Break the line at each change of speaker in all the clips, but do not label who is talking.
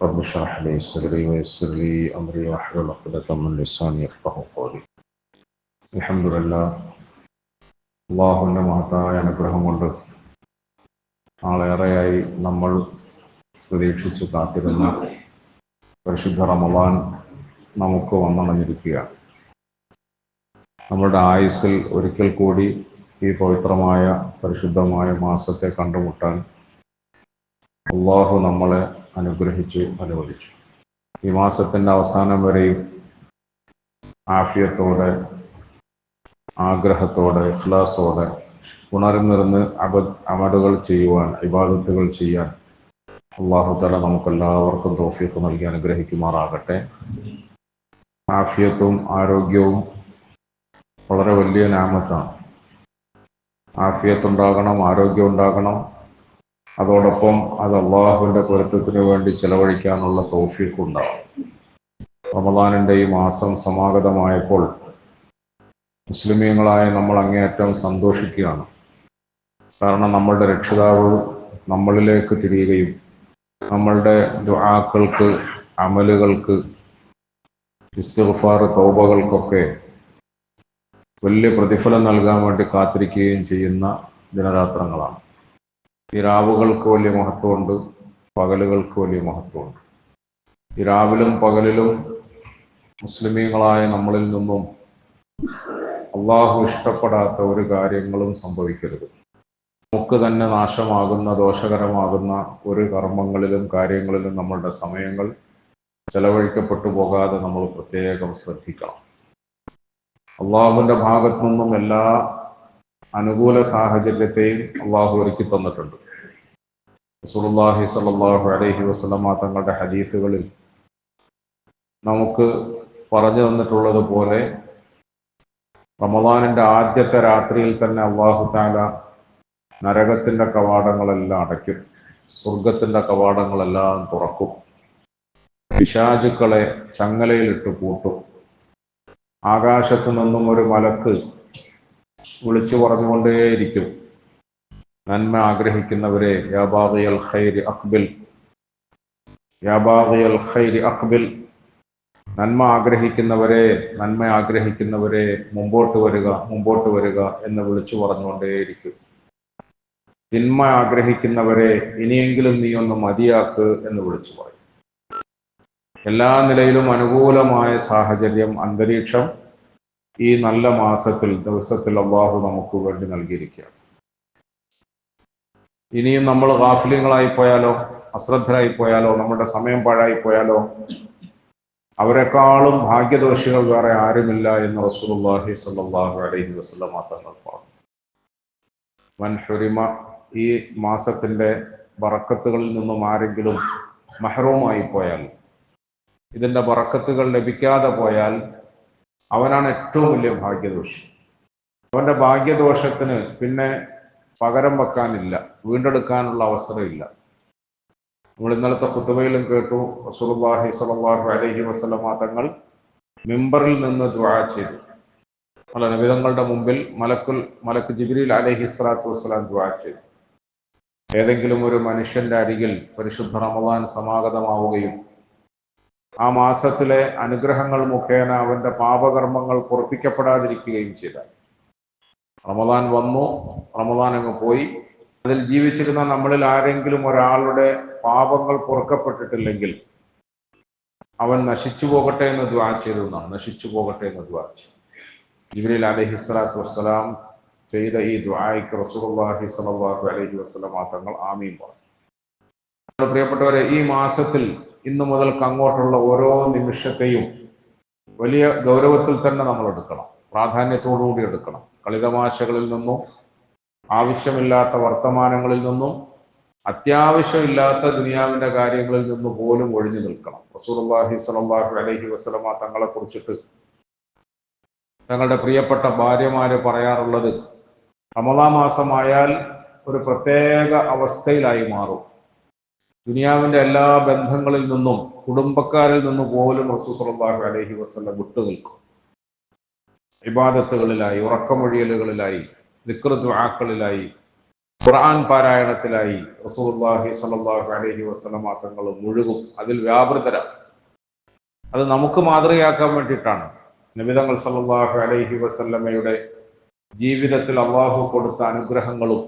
رب اشرح لي صدري ويسر لي أمري واحلل عقدة من لساني يفقه قولي الحمد لله അള്ളാഹുവിൻ്റെ മഹത്തായ അനുഗ്രഹം കൊണ്ട് നാളേറെയായി നമ്മൾ പ്രതീക്ഷിച്ചു കാത്തിരുന്ന പരിശുദ്ധ റമദാൻ നമുക്ക് വന്നണഞ്ഞിരിക്കുകയാണ് നമ്മുടെ ആയുസ്സിൽ ഒരിക്കൽ കൂടി ഈ പവിത്രമായ പരിശുദ്ധമായ മാസത്തെ കണ്ടുമുട്ടാൻ അള്ളാഹു നമ്മളെ അനുഗ്രഹിച്ചു അനുവദിച്ചു. ഈ മാസത്തിന്റെ അവസാനം വരെയും ആഫിയത്തോടെ ആഗ്രഹത്തോടെ ഇഖ്ലാസോടെ ഉണർന്നിരുന്ന് അബ അമടുകൾ ചെയ്യുവാൻ ഇബാദത്തുകൾ ചെയ്യാൻ അള്ളാഹു തല നമുക്കെല്ലാവർക്കും തോഫിയൊക്കെ നൽകി അനുഗ്രഹിക്കുമാറാകട്ടെ. ആഫിയത്തും ആരോഗ്യവും വളരെ വലിയ നാമത്താണ്. ആഫിയത്തുണ്ടാകണം ആരോഗ്യം ഉണ്ടാകണം അതോടൊപ്പം അത് അള്ളാഹുവിന്റെ പൊരുത്തത്തിന് വേണ്ടി ചെലവഴിക്കാനുള്ള തോഫീക്ക് ഉണ്ടാവും. റമദാനിന്റെ ഈ മാസം സമാഗതമായപ്പോൾ മുസ്ലിമീങ്ങളായ നമ്മൾ അങ്ങേയറ്റം സന്തോഷിക്കുകയാണ്. കാരണം നമ്മളുടെ രക്ഷിതാവ് നമ്മളിലേക്ക് തിരിയുകയും നമ്മളുടെ ദുആക്കൾക്ക് അമലുകൾക്ക് ഇസ്തിഗ്ഫാർ തോബകൾക്കൊക്കെ വലിയ പ്രതിഫലം നൽകാൻ വേണ്ടി കാത്തിരിക്കുകയും ചെയ്യുന്ന ദിനരാത്രങ്ങളാണ്. ഈ രാവുകൾക്ക് വലിയ മഹത്വമുണ്ട് പകലുകൾക്ക് വലിയ മഹത്വമുണ്ട്. ഈ രാവിലും പകലിലും മുസ്ലിമീങ്ങളായ നമ്മളിൽ നിന്നും അള്ളാഹു ഇഷ്ടപ്പെടാത്ത ഒരു കാര്യങ്ങളും സംഭവിക്കരുത്. നമുക്ക് തന്നെ നാശമാകുന്ന ദോഷകരമാകുന്ന ഒരു കർമ്മങ്ങളിലും കാര്യങ്ങളിലും നമ്മളുടെ സമയങ്ങൾ ചെലവഴിക്കപ്പെട്ടു പോകാതെ നമ്മൾ പ്രത്യേകം ശ്രദ്ധിക്കണം. അള്ളാഹുവിന്റെ ഭാഗത്തു നിന്നും എല്ലാ അനുകൂല സാഹചര്യത്തെയും അള്ളാഹു ഒരുക്കി തന്നിട്ടുണ്ട്. സുറുല്ലാഹി സല്ലാഹു അലൈഹി വസ്ലമ തങ്ങളുടെ ഹദീസുകളിൽ നമുക്ക് പറഞ്ഞു തന്നിട്ടുള്ളത് പോലെ റമദാനിന്റെ ആദ്യത്തെ രാത്രിയിൽ തന്നെ അള്ളാഹു താല നരകത്തിന്റെ കവാടങ്ങളെല്ലാം അടയ്ക്കും. സ്വർഗത്തിന്റെ കവാടങ്ങളെല്ലാം തുറക്കും. പിശാചുക്കളെ ചങ്ങലയിലിട്ട് പൂട്ടും. ആകാശത്തു നിന്നും ഒരു മലക്ക് വിളിച്ചു പറഞ്ഞുകൊണ്ടേയിരിക്കും. നന്മ ആഗ്രഹിക്കുന്നവരെ യാബാഗിയൽ ഖൈരി അഖ്ബിൽ യാബാഗിയൽ ഖൈരി അക്ബിൽ നന്മ ആഗ്രഹിക്കുന്നവരെ നന്മ ആഗ്രഹിക്കുന്നവരെ മുമ്പോട്ട് വരിക മുമ്പോട്ട് വരിക എന്ന് വിളിച്ചു പറഞ്ഞുകൊണ്ടേയിരിക്കും. തിന്മ ആഗ്രഹിക്കുന്നവരെ ഇനിയെങ്കിലും നീ ഒന്ന് മതിയാക്ക് എന്ന് വിളിച്ചു പറയും. എല്ലാ നിലയിലും അനുകൂലമായ സാഹചര്യം അന്തരീക്ഷം ഈ നല്ല മാസത്തിൽ ദിവസത്തിൽ അള്ളാഹു നമുക്ക് വേണ്ടി നൽകിയിരിക്കുകയാണ്. ഇനിയും നമ്മൾ ഗാഫിലിങ്ങളായി പോയാലോ അശ്രദ്ധരായി പോയാലോ നമ്മുടെ സമയം പാഴായി പോയാലോ അവരെക്കാളും ഭാഗ്യദോഷികൾ വേറെ ആരുമില്ല എന്ന് റസൂലുള്ളാഹി സ്വല്ലല്ലാഹു അലൈഹി വസല്ലം തങ്ങൾ പറഞ്ഞു. വൻ ഹുരിമ ഈ മാസത്തിന്റെ ബറക്കത്തുകളിൽ നിന്നും ആരെങ്കിലും മഹ്റൂമായി പോയാൽ ഇതിന്റെ ബറക്കത്തുകൾ ലഭിക്കാതെ പോയാൽ അവനാണ് ഏറ്റവും വലിയ ഭാഗ്യദോഷി. അവന്റെ ഭാഗ്യദോഷത്തിന് പിന്നെ പകരം വെക്കാനില്ല. വീണ്ടെടുക്കാനുള്ള അവസരമില്ല. നമ്മൾ ഇന്നലത്തെ കുത്തുബയിലും കേട്ടു റസൂലുള്ളാഹി സ്വല്ലല്ലാഹു അലഹി വസ്ലമാ തങ്ങൾ മിമ്പറിൽ നിന്ന് ദ്വാ ചെയ്തു. അല്ല നബിതങ്ങളുടെ മുമ്പിൽ മലക്കുൽ മലക്ക് ജിബ്രീൽ അലഹി സ്വലാത്തു വസ്സലാം ദ്വാ ചെയ്തു. ഏതെങ്കിലും ഒരു മനുഷ്യന്റെ അരികിൽ പരിശുദ്ധ റമദാൻ സമാഗതമാവുകയും ആ മാസത്തിലെ അനുഗ്രഹങ്ങൾ മുഖേന അവന്റെ പാപകർമ്മങ്ങൾ പൊറപ്പിക്കപ്പെടാതിരിക്കുകയും ചെയ്ത. റമദാൻ വന്നു റമദാൻ അങ്ങ് പോയി. അതിൽ ജീവിച്ചിരുന്ന നമ്മളിൽ ആരെങ്കിലും ഒരാളുടെ പാപങ്ങൾ പൊറുക്കപ്പെട്ടിട്ടില്ലെങ്കിൽ അവൻ നശിച്ചു പോകട്ടെ എന്ന് ദ്വാ ചെയ്തു നശിച്ചു പോകട്ടെ എന്ന് ദ്വാ ചെയ്തു. അലൈഹി സ്വലാത്തു വസ്സലാം ചെയ്ത ഈ ദ്വായ്ക്ക് റസൂലുള്ളാഹി സ്വല്ലല്ലാഹു അലൈഹി വസല്ലം തങ്ങൾ ആമീൻ പറഞ്ഞു. പ്രിയപ്പെട്ടവരെ ഈ മാസത്തിൽ ഇന്നു മുതൽക്ക് അങ്ങോട്ടുള്ള ഓരോ നിമിഷത്തെയും വലിയ ഗൗരവത്തിൽ തന്നെ നമ്മൾ എടുക്കണം. പ്രാധാന്യത്തോടുകൂടി എടുക്കണം. കളിതമാശകളിൽ നിന്നും ആവശ്യമില്ലാത്ത വർത്തമാനങ്ങളിൽ നിന്നും അത്യാവശ്യമില്ലാത്ത ദുനിയാവിന്റെ കാര്യങ്ങളിൽ നിന്ന് പോലും ഒഴിഞ്ഞു നിൽക്കണം. റസൂർഹി സലാഹു അലഹി വസ്ലമ തങ്ങളെ കുറിച്ചിട്ട് തങ്ങളുടെ പ്രിയപ്പെട്ട ഭാര്യമാര് പറയാറുള്ളത് റമദാ മാസമായാൽ ഒരു പ്രത്യേക അവസ്ഥയിലായി മാറും. ദുനിയാവിന്റെ എല്ലാ ബന്ധങ്ങളിൽ നിന്നും കുടുംബക്കാരിൽ നിന്നും പോലും റസൂ അലഹി വസല്ലം വിട്ടു നിൽക്കും. ഇബാദത്തുകളിലായി ഉറക്കമൊഴിയലുകളിലായി ദിക്ർ ദുആക്കളിലായി ഖുർആൻ പാരായണത്തിലായി റസൂലുള്ളാഹി സലാഹു അലഹി വസ്ലം മാത്രങ്ങൾ മുഴുകും. അതിൽ വ്യാപൃതരാണ്. അത് നമുക്ക് മാതൃകയാക്കാൻ വേണ്ടിയിട്ടാണ്. നബിതങ്ങൾ സലാഹു അലഹി വസല്ലമയുടെ ജീവിതത്തിൽ അള്ളാഹു കൊടുത്ത അനുഗ്രഹങ്ങളും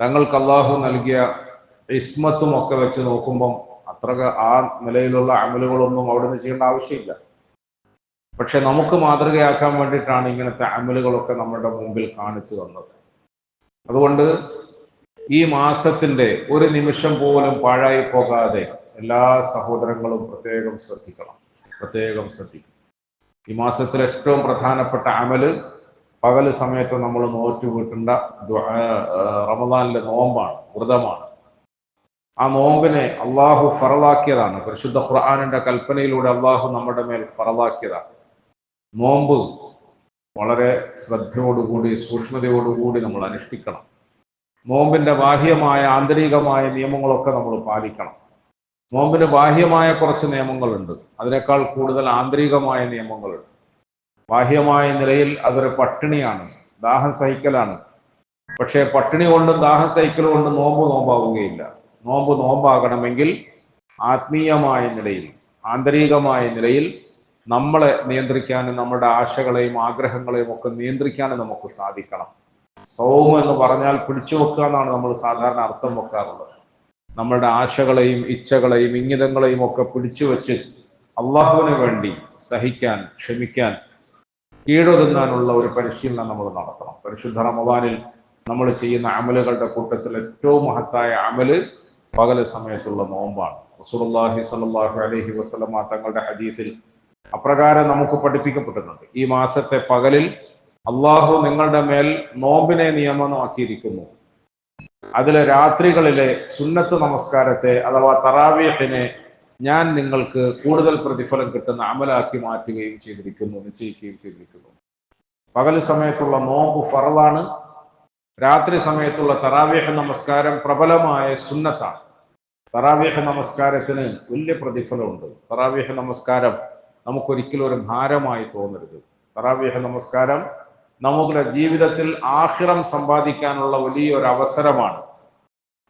തങ്ങൾക്ക് അള്ളാഹു നൽകിയ ഇസ്മത്തും ഒക്കെ വെച്ച് നോക്കുമ്പം അത്ര ആ നിലയിലുള്ള അമലുകളൊന്നും അവിടുന്ന് ചെയ്യേണ്ട ആവശ്യമില്ല. പക്ഷെ നമുക്ക് മാതൃകയാക്കാൻ വേണ്ടിയിട്ടാണ് ഇങ്ങനത്തെ അമലുകളൊക്കെ നമ്മുടെ മുമ്പിൽ കാണിച്ചു തന്നത്. അതുകൊണ്ട് ഈ മാസത്തിന്റെ ഒരു നിമിഷം പോലും പാഴായി പോകാതെ എല്ലാ സഹോദരങ്ങളും പ്രത്യേകം ശ്രദ്ധിക്കണം. പ്രത്യേകം ശ്രദ്ധിക്കണം. ഈ മാസത്തിൽ ഏറ്റവും പ്രധാനപ്പെട്ട അമൽ പകൽ സമയത്ത് നമ്മൾ നോറ്റു റമദാനിലെ നോമ്പാണ് വ്രതമാണ്. ആ നോമ്പിനെ അള്ളാഹു ഫറലാക്കിയതാണ്. പരിശുദ്ധ ഖുർആാനിന്റെ കൽപ്പനയിലൂടെ അള്ളാഹു നമ്മുടെ മേൽ ഫറലാക്കിയതാണ്. നോമ്പ് വളരെ ശ്രദ്ധയോടുകൂടി സൂക്ഷ്മതയോടുകൂടി നമ്മൾ അനുഷ്ഠിക്കണം. നോമ്പിന്റെ ബാഹ്യമായ ആന്തരികമായ നിയമങ്ങളൊക്കെ നമ്മൾ പാലിക്കണം. നോമ്പിന് ബാഹ്യമായ കുറച്ച് നിയമങ്ങളുണ്ട്. അതിനേക്കാൾ കൂടുതൽ ആന്തരികമായ നിയമങ്ങളുണ്ട്. ബാഹ്യമായ നിലയിൽ അതൊരു പട്ടിണിയാണ്. ദാഹം സഹിക്കലാണ്. പക്ഷേ പട്ടിണി കൊണ്ടും ദാഹം സഹിക്കൽ കൊണ്ടും നോമ്പ് നോമ്പാവുകയില്ല. നോമ്പ് നോമ്പാകണമെങ്കിൽ ആത്മീയമായ നിലയിൽ ആന്തരികമായ നിലയിൽ നമ്മളെ നിയന്ത്രിക്കാനും നമ്മുടെ ആശകളെയും ആഗ്രഹങ്ങളെയും ഒക്കെ നിയന്ത്രിക്കാനും നമുക്ക് സാധിക്കണം. സൗമ എന്ന് പറഞ്ഞാൽ പിടിച്ചു വെക്കുക എന്നാണ് നമ്മൾ സാധാരണ അർത്ഥം വെക്കാറുള്ളത്. നമ്മളുടെ ആശകളെയും ഇച്ഛകളെയും ഇംഗിതങ്ങളെയും ഒക്കെ പിടിച്ചു വെച്ച് അള്ളാഹുവിന് വേണ്ടി സഹിക്കാൻ ക്ഷമിക്കാൻ കീഴൊതുങ്ങാനുള്ള ഒരു പരിശീലനം നമ്മൾ നടത്തണം. പരിശുദ്ധ റമദാനിൽ നമ്മൾ ചെയ്യുന്ന അമലുകളുടെ കൂട്ടത്തിൽ ഏറ്റവും മഹത്തായ അമൽ പകൽ സമയത്തുള്ള നോമ്പാണ്. റസൂലുള്ളാഹി സ്വല്ലല്ലാഹു അലൈഹി വസല്ലമ തങ്ങളുടെ ഹദീസിൽ അപ്രകാരം നമുക്ക് പഠിപ്പിക്കപ്പെട്ടിട്ടുണ്ട്. ഈ മാസത്തെ പകലിൽ അള്ളാഹു നിങ്ങളുടെ മേൽ നോമ്പിനെ നിയമമാക്കിയിരിക്കുന്നു. അതിലെ രാത്രികളിലെ സുന്നത്ത് നമസ്കാരത്തെ അഥവാ തറാവീഹിനെ ഞാൻ നിങ്ങൾക്ക് കൂടുതൽ പ്രതിഫലം കിട്ടുന്ന അമലാക്കി മാറ്റുകയും ചെയ്തിരിക്കുന്നു നിശ്ചയിക്കുകയും ചെയ്തിരിക്കുന്നു. പകൽ സമയത്തുള്ള നോമ്പ് ഫറലാണ് രാത്രി സമയത്തുള്ള തറാവീഹ് നമസ്കാരം പ്രബലമായ സുന്നത്താണ് തറാവീഹ് നമസ്കാരത്തിന് വലിയ പ്രതിഫലമുണ്ട്. തറാവീഹ് നമസ്കാരം നമുക്കൊരിക്കലും ഒരു ഭാരമായി തോന്നരുത്. തറാവീഹ് നമസ്കാരം നമ്മുടെ ജീവിതത്തിൽ ആഹിറം സമ്പാദിക്കാനുള്ള വലിയൊരു അവസരമാണ്.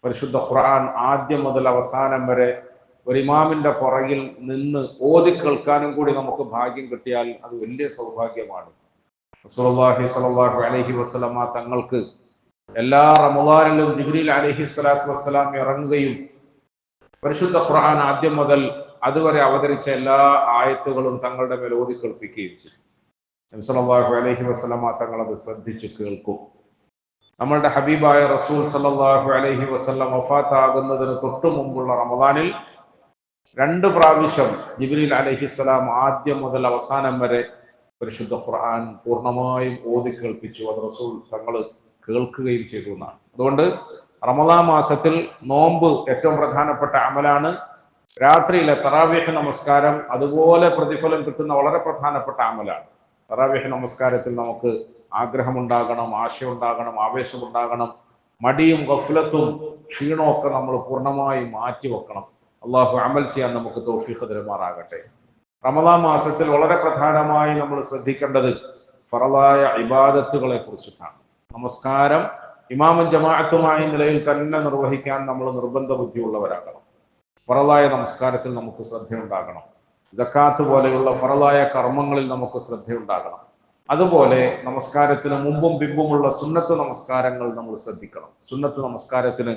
പരിശുദ്ധ ഖുർആൻ ആദ്യം മുതൽ അവസാനം വരെ ഒരു ഇമാമിന്റെ പുറകിൽ നിന്ന് ഓതി കേൾക്കാനും കൂടി നമുക്ക് ഭാഗ്യം കിട്ടിയാൽ അത് വലിയ സൗഭാഗ്യമാണ്. അലൈഹി വസല്ലമ തങ്ങൾക്ക് എല്ലാ റമദാനിലും ജിബ്രീൽ അലഹി സ്വലാത്തു വസ്സലാം ഇറങ്ങുകയും പരിശുദ്ധ ഖുർആൻ ആദ്യം മുതൽ അതുവരെ അവതരിച്ച എല്ലാ ആയത്തുകളും തങ്ങളുടെ മേൽ ഓതി കേൾപ്പിക്കുകയും ചെയ്തു. അലൈഹി വസല്ലമ തങ്ങൾ അത് ശ്രദ്ധിച്ചു കേൾക്കും. നമ്മളുടെ ഹബീബായ റസൂൽ സല്ലല്ലാഹു അലഹി വസ്ലം വഫാത്താകുന്നതിന് തൊട്ടു മുമ്പുള്ള റമദാനിൽ രണ്ട് പ്രാവശ്യം ജിബ്രീൽ അലഹിസ്സലാം ആദ്യം മുതൽ അവസാനം വരെ പരിശുദ്ധ ഖുർആൻ പൂർണമായും ഓതി കേൾപ്പിച്ചു. അത് റസൂൽ തങ്ങൾ കേൾക്കുകയും ചെയ്തു എന്നാണ് അതുകൊണ്ട് റമദാ മാസത്തിൽ നോമ്പ് ഏറ്റവും പ്രധാനപ്പെട്ട അമലാണ്. രാത്രിയിലെ തറാവീഹ് നമസ്കാരം അതുപോലെ പ്രതിഫലം കിട്ടുന്ന വളരെ പ്രധാനപ്പെട്ട അമലാണ്. തറാവീഹ് നമസ്കാരത്തിൽ നമുക്ക് ആഗ്രഹമുണ്ടാകണം ആശയമുണ്ടാകണം ആവേശമുണ്ടാകണം. മടിയും ഗഫ്ലത്തും ക്ഷീണവും ഒക്കെ നമ്മൾ പൂർണമായി മാറ്റി വെക്കണം. അള്ളാഹു അമൽ ചെയ്യാൻ നമുക്ക് തോഫീഖ് തരുമാറാകട്ടെ. റമദാ മാസത്തിൽ വളരെ പ്രധാനമായി നമ്മൾ ശ്രദ്ധിക്കേണ്ടത് ഫറലായ ഇബാദത്തുകളെ കുറിച്ചിട്ടാണ് നമസ്കാരം. ഇമാമും ജമാഅത്തുമായ നിലയിൽ തന്നെ നിർവഹിക്കാൻ നമ്മൾ നിർബന്ധ ബുദ്ധിയുള്ളവരാകണം. ഫറലായ നമസ്കാരത്തിൽ നമുക്ക് ശ്രദ്ധയുണ്ടാകണം. ജക്കാത്ത് പോലെയുള്ള ഫറലായ കർമ്മങ്ങളിൽ നമുക്ക് ശ്രദ്ധയുണ്ടാകണം. അതുപോലെ നമസ്കാരത്തിന് മുമ്പും പിമ്പുമുള്ള സുന്നത്ത് നമസ്കാരങ്ങൾ നമ്മൾ ശ്രദ്ധിക്കണം. സുന്നത്ത് നമസ്കാരത്തിന്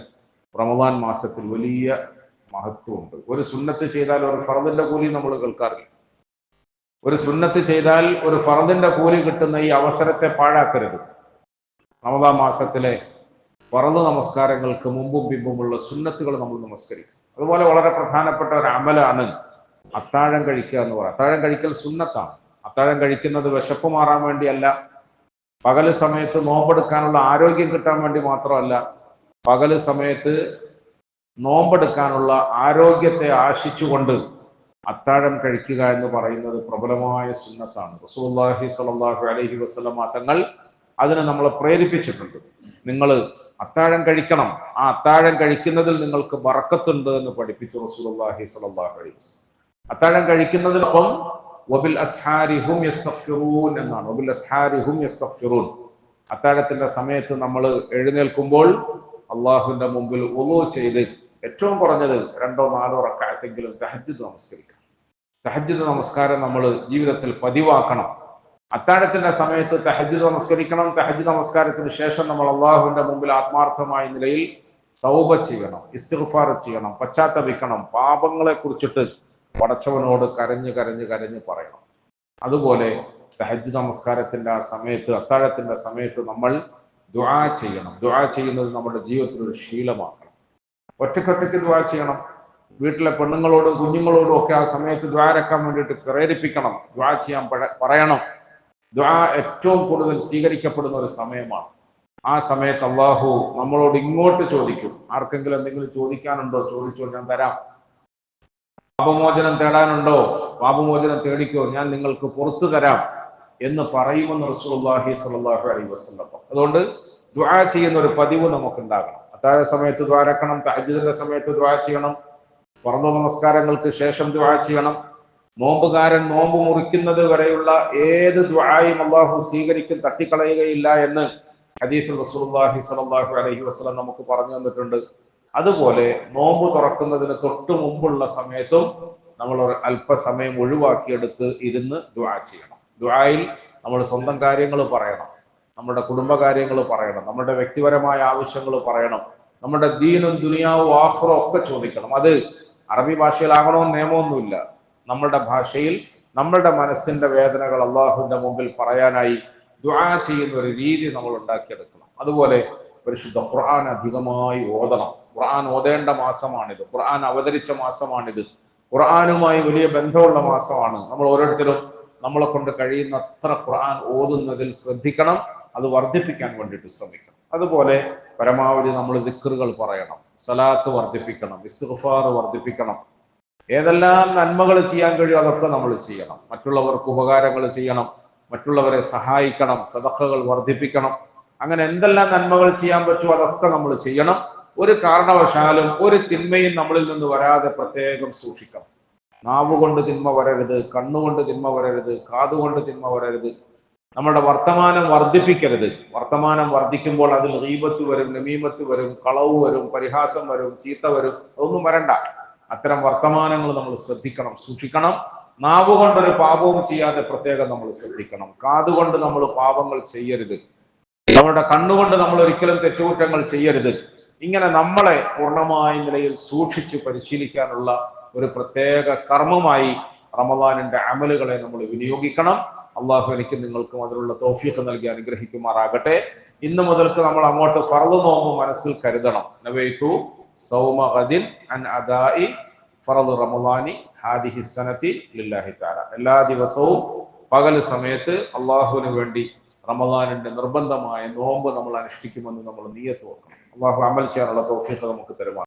റമദാൻ മാസത്തിൽ വലിയ മഹത്വമുണ്ട്. ഒരു സുന്നത്ത് ചെയ്താൽ ഒരു ഫറദിന്റെ കൂലി നമ്മൾ കേൾക്കാറില്ല. ഒരു സുന്നത്ത് ചെയ്താൽ ഒരു ഫറദിന്റെ കൂലി കിട്ടുന്ന ഈ അവസരത്തെ പാഴാക്കരുത്. റമദാൻ മാസത്തിലെ പറന്ന് നമസ്കാരങ്ങൾക്ക് മുമ്പും പിമ്പുമുള്ള സുന്നത്തുകൾ നമ്മൾ നമസ്കരിക്കും. അതുപോലെ വളരെ പ്രധാനപ്പെട്ട ഒരു അമലാണ് അത്താഴം കഴിക്കുക എന്ന് പറയുന്നത്. അത്താഴം കഴിക്കൽ സുന്നത്താണ്. അത്താഴം കഴിക്കുന്നത് വിശപ്പ് മാറാൻ വേണ്ടിയല്ല. പകൽ സമയത്ത് നോമ്പെടുക്കാനുള്ള ആരോഗ്യം കിട്ടാൻ വേണ്ടി മാത്രമല്ല പകൽ സമയത്ത് നോമ്പെടുക്കാനുള്ള ആരോഗ്യത്തെ ആശിച്ചുകൊണ്ട് അത്താഴം കഴിക്കുക എന്ന് പറയുന്നത് പ്രബലമായ സുന്നത്താണ്. റസൂല്ലാഹി സ്വല്ലല്ലാഹു അലൈഹി വസ്ലമാ തങ്ങൾ അതിനെ നമ്മളെ പ്രേരിപ്പിച്ചിട്ടുണ്ട്. നിങ്ങൾ അത്താഴം കഴിക്കണം. ആ അത്താഴം കഴിക്കുന്നതിൽ നിങ്ങൾക്ക് ബറക്കത്തുണ്ട് എന്ന് പഠിപ്പിച്ചു റസൂലുള്ളാഹി സ്വല്ലല്ലാഹു അലൈഹി അത്താഴം കഴിക്കുന്നതിനൊപ്പം വബിൽ അസ്ഹാരിഹും എന്നാണ്. വബിൽ അസ്ഹാരിഹും അത്താഴത്തിന്റെ സമയത്ത് നമ്മൾ എഴുന്നേൽക്കുമ്പോൾ അള്ളാഹുവിന്റെ മുമ്പിൽ ഒലു ചെയ്ത് ഏറ്റവും കുറഞ്ഞത് രണ്ടോ നാലോ റക്കായത്തെങ്കിലും തഹജ്ജുദ് നമസ്കരിക്കണം തഹജ്ജുദ് നമസ്കാരം നമ്മൾ ജീവിതത്തിൽ പതിവാക്കണം. അത്താഴത്തിന്റെ സമയത്ത് തഹജ്ജുദ് നമസ്കരിക്കണം. തഹജ്ജുദ് നമസ്കാരത്തിന് ശേഷം നമ്മൾ അള്ളാഹുവിന്റെ മുമ്പിൽ ആത്മാർത്ഥമായ നിലയിൽ തൗബ ചെയ്യണം ഇസ്തിഗ്ഫാർ ചെയ്യണം പശ്ചാത്തപിക്കണം പാപങ്ങളെ കുറിച്ചിട്ട് പടച്ചവനോട് കരഞ്ഞു കരഞ്ഞു കരഞ്ഞു പറയണം. അതുപോലെ തഹജ് നമസ്കാരത്തിന്റെ ആ സമയത്ത് അത്താഴത്തിന്റെ സമയത്ത് നമ്മൾ ദുആ ചെയ്യണം. ദുആ ചെയ്യുന്നത് നമ്മുടെ ജീവിതത്തിൽ ഒരു ശീലമാക്കണം. ഒറ്റക്കൊറ്റയ്ക്ക് ദുആ ചെയ്യണം. വീട്ടിലെ പെണ്ണുങ്ങളോടും കുഞ്ഞുങ്ങളോടും ഒക്കെ ആ സമയത്ത് ദ്വാരക്കാൻ വേണ്ടിയിട്ട് പ്രേരിപ്പിക്കണം. ദ്വാ ചെയ്യാൻ പറയണം. ദ്വാ ഏറ്റവും കൂടുതൽ സ്വീകരിക്കപ്പെടുന്ന ഒരു സമയമാണ്. ആ സമയത്ത് അള്ളാഹു നമ്മളോട് ഇങ്ങോട്ട് ചോദിക്കും. ആർക്കെങ്കിലും എന്തെങ്കിലും ചോദിക്കാനുണ്ടോ? ചോദിച്ചോ ഞാൻ തരാം. പാപമോചനം തേടാനുണ്ടോ? പാപമോചനം തേടിക്കോ? ഞാൻ നിങ്ങൾക്ക് പുറത്തു തരാം എന്ന് പറയുമെന്ന് റസൂലുള്ളാഹി സ്വല്ലല്ലാഹു അലൈഹി വസല്ലം അതുകൊണ്ട് ദ്വാ ചെയ്യുന്ന ഒരു പതിവ് നമുക്കുണ്ടാകണം. അത്താഴ സമയത്ത് ദ്വാരക്കണം തഹജ്ജുദിന്റെ സമയത്ത് ദ്വാ ചെയ്യണം. പറന്ന നമസ്കാരങ്ങൾക്ക് ശേഷം ദ്വാ ചെയ്യണം. നോമ്പുകാരൻ നോമ്പ് മുറിക്കുന്നത് വരെയുള്ള ഏത് ദ്വായും അള്ളാഹു സ്വീകരിക്കും തട്ടിക്കളയുകയില്ല എന്ന് ഹദീഫുൽ റസൂലുള്ളാഹി സലാഹു അലഹി വസല്ലം നമുക്ക് പറഞ്ഞു തന്നിട്ടുണ്ട്. അതുപോലെ നോമ്പ് തുറക്കുന്നതിന് തൊട്ടു മുമ്പുള്ള സമയത്തും നമ്മൾ അല്പസമയം ഒഴിവാക്കിയെടുത്ത് ഇരുന്ന് ദ്വാ ചെയ്യണം. ദ്വായിൽ നമ്മൾ സ്വന്തം കാര്യങ്ങൾ പറയണം നമ്മുടെ കുടുംബകാര്യങ്ങൾ പറയണം നമ്മുടെ വ്യക്തിപരമായ ആവശ്യങ്ങൾ പറയണം നമ്മുടെ ദീനും ദുനിയാവും ആഹ്റോ ഒക്കെ ചോദിക്കണം. അത് അറബി ഭാഷയിലാകണമെന്ന് നിയമമൊന്നുമില്ല. നമ്മളുടെ ഭാഷയിൽ നമ്മളുടെ മനസ്സിന്റെ വേദനകൾ അള്ളാഹുവിന്റെ മുമ്പിൽ പറയാനായി ദ്വാ ചെയ്യുന്ന ഒരു രീതി നമ്മൾ ഉണ്ടാക്കിയെടുക്കണം. അതുപോലെ പരിശുദ്ധ ഖുർആൻ അധികമായി ഓതണം. ഖുർആൻ ഓതേണ്ട മാസമാണിത്. ഖുർആൻ അവതരിച്ച മാസമാണിത്. ഖുർആാനുമായി വലിയ ബന്ധമുള്ള മാസമാണ്. നമ്മൾ ഓരോരുത്തരും നമ്മളെ കൊണ്ട് കഴിയുന്ന അത്ര ഖുർആൻ ഓതുന്നതിൽ ശ്രദ്ധിക്കണം. അത് വർദ്ധിപ്പിക്കാൻ വേണ്ടിയിട്ട് ശ്രമിക്കണം. അതുപോലെ പരമാവധി നമ്മൾ ദിക്റുകൾ പറയണം. സലാത്ത് വർദ്ധിപ്പിക്കണം. ഇസ്തുഫാർ വർദ്ധിപ്പിക്കണം. ഏതെല്ലാം നന്മകൾ ചെയ്യാൻ കഴിയും അതൊക്കെ നമ്മൾ ചെയ്യണം. മറ്റുള്ളവർക്ക് ഉപകാരങ്ങൾ ചെയ്യണം. മറ്റുള്ളവരെ സഹായിക്കണം. സദഖകൾ വർദ്ധിപ്പിക്കണം. അങ്ങനെ എന്തെല്ലാം നന്മകൾ ചെയ്യാൻ പറ്റുമോ അതൊക്കെ നമ്മൾ ചെയ്യണം. ഒരു കാരണവശാലും ഒരു തിന്മയും നമ്മളിൽ നിന്ന് വരാതെ പ്രത്യേകം സൂക്ഷിക്കണം. നാവ് കൊണ്ട് തിന്മ വരരുത് കണ്ണുകൊണ്ട് തിന്മ വരരുത് കാതുകൊണ്ട് തിന്മ വരരുത്. നമ്മുടെ വർത്തമാനം വർദ്ധിപ്പിക്കരുത്. വർത്തമാനം വർദ്ധിക്കുമ്പോൾ അതിൽ റീബത്ത് വരും നമീമത്ത് വരും കളവ് വരും പരിഹാസം വരും ചീത്ത വരും. അതൊന്നും വരണ്ട. അത്തരം വർത്തമാനങ്ങൾ നമ്മൾ ശ്രദ്ധിക്കണം സൂക്ഷിക്കണം. നാവ് കൊണ്ടൊരു പാപവും ചെയ്യാതെ പ്രത്യേകം നമ്മൾ ശ്രദ്ധിക്കണം. കാതുകൊണ്ട് നമ്മൾ പാപങ്ങൾ ചെയ്യരുത്. നമ്മുടെ കണ്ണുകൊണ്ട് നമ്മൾ ഒരിക്കലും തെറ്റുകുറ്റങ്ങൾ ചെയ്യരുത്. ഇങ്ങനെ നമ്മളെ പൂർണമായ നിലയിൽ സൂക്ഷിച്ച് പരിശീലിക്കാനുള്ള ഒരു പ്രത്യേക കർമ്മമായി റമദാനിന്റെ അമലുകളെ നമ്മൾ വിനിയോഗിക്കണം. അള്ളാഹു എനിക്ക് നിങ്ങൾക്കും അതിനുള്ള തോഫിയൊക്കെ നൽകി അനുഗ്രഹിക്കുമാറാകട്ടെ. ഇന്ന് മുതൽക്ക് നമ്മൾ അങ്ങോട്ട് പറന്നു നോമ്പ് മനസ്സിൽ കരുതണം. നവൈത്തു സൗമ ഗദിൻ അൻ അദായി ഫറദ് റമളാനി ഹാദിഹി സനതി ലില്ലാഹി തആല. എല്ലാ ദിവസവും പകൽ സമയത്ത് അള്ളാഹുവിന് വേണ്ടി റമദാനിന്റെ നിർബന്ധമായ നോമ്പ് നമ്മൾ അനുഷ്ഠിക്കുമെന്ന് നമ്മൾ നീയത്ത് ഓർക്കണം. അള്ളാഹു അമൽ ചെയ്യാനുള്ള തോഫിക്ക് നമുക്ക് തരുമാണ്